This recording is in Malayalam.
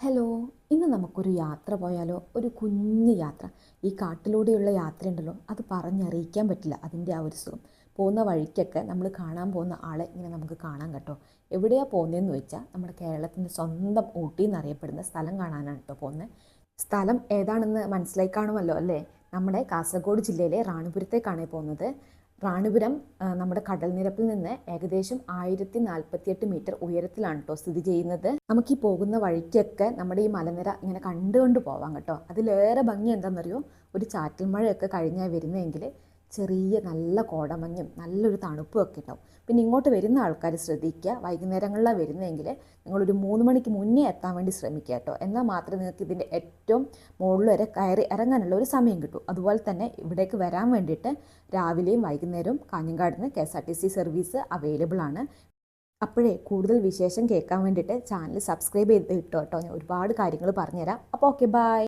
ഹലോ ഇന്ന് നമുക്കൊരു യാത്ര പോയാലോ? ഒരു കുഞ്ഞു യാത്ര. ഈ കാട്ടിലൂടെയുള്ള യാത്രയുണ്ടല്ലോ അത് പറഞ്ഞറിയിക്കാൻ പറ്റില്ല. അതിന്റെ ആ ഒരു സുഖം. പോകുന്ന വഴിക്കൊക്കെ നമ്മൾ കാണാൻ പോകുന്ന ആളെ ഇങ്ങനെ നമുക്ക് കാണാൻ കേട്ടോ. എവിടെയാണ് പോകുന്നതെന്ന് വെച്ചാൽ നമ്മുടെ കേരളത്തിന്റെ സ്വന്തം ഊട്ടി എന്നറിയപ്പെടുന്ന സ്ഥലം കാണാനാണ് കേട്ടോ പോകുന്നത്. സ്ഥലം ഏതാണെന്ന് മനസ്സിലായി കാണുമല്ലോ അല്ലേ? നമ്മുടെ കാസർഗോഡ് ജില്ലയിലെ റാണിപുരത്തേക്കാണ് പോകുന്നത്. റാണിപുരം നമ്മുടെ കടൽ നിരപ്പിൽ നിന്ന് ഏകദേശം ആയിരത്തി നാൽപ്പത്തിയെട്ട് മീറ്റർ ഉയരത്തിലാണ് കേട്ടോ സ്ഥിതി ചെയ്യുന്നത്. നമുക്ക് ഈ പോകുന്ന വഴിക്കൊക്കെ നമ്മുടെ ഈ മലനിര ഇങ്ങനെ കണ്ടുകൊണ്ട് പോവാം കേട്ടോ. അതിലേറെ ഭംഗി എന്താണെന്നറിയോ ഒരു ചാറ്റൽ മഴയൊക്കെ കഴിഞ്ഞാൽ വരുന്നതെങ്കിൽ ചെറിയ നല്ല കോടമഞ്ഞും നല്ലൊരു തണുപ്പും ഒക്കെ ഉണ്ടാവും. പിന്നെ ഇങ്ങോട്ട് വരുന്ന ആൾക്കാർ ശ്രദ്ധിക്കുക. വൈകുന്നേരങ്ങളിലാണ് വരുന്നതെങ്കിൽ നിങ്ങളൊരു മൂന്ന് മണിക്ക് മുന്നേ എത്താൻ വേണ്ടി ശ്രമിക്കുക കേട്ടോ. എന്നാൽ മാത്രമേ നിങ്ങൾക്ക് ഇതിന്റെ ഏറ്റവും മുകളിൽ വരെ കയറി ഇറങ്ങാനുള്ള ഒരു സമയം കിട്ടൂ. അതുപോലെ തന്നെ ഇവിടേക്ക് വരാൻ വേണ്ടിയിട്ട് രാവിലെയും വൈകുന്നേരവും കാഞ്ഞങ്ങാടിന് K S R T C service available ആണ്. അപ്പോഴേ കൂടുതൽ വിശേഷം കേൾക്കാൻ വേണ്ടിയിട്ട് ചാനൽ സബ്സ്ക്രൈബ് ചെയ്ത് ഇട്ടോ കേട്ടോ. ഞാൻ ഒരുപാട് കാര്യങ്ങൾ പറഞ്ഞുതരാം. അപ്പോൾ ഓക്കെ ബൈ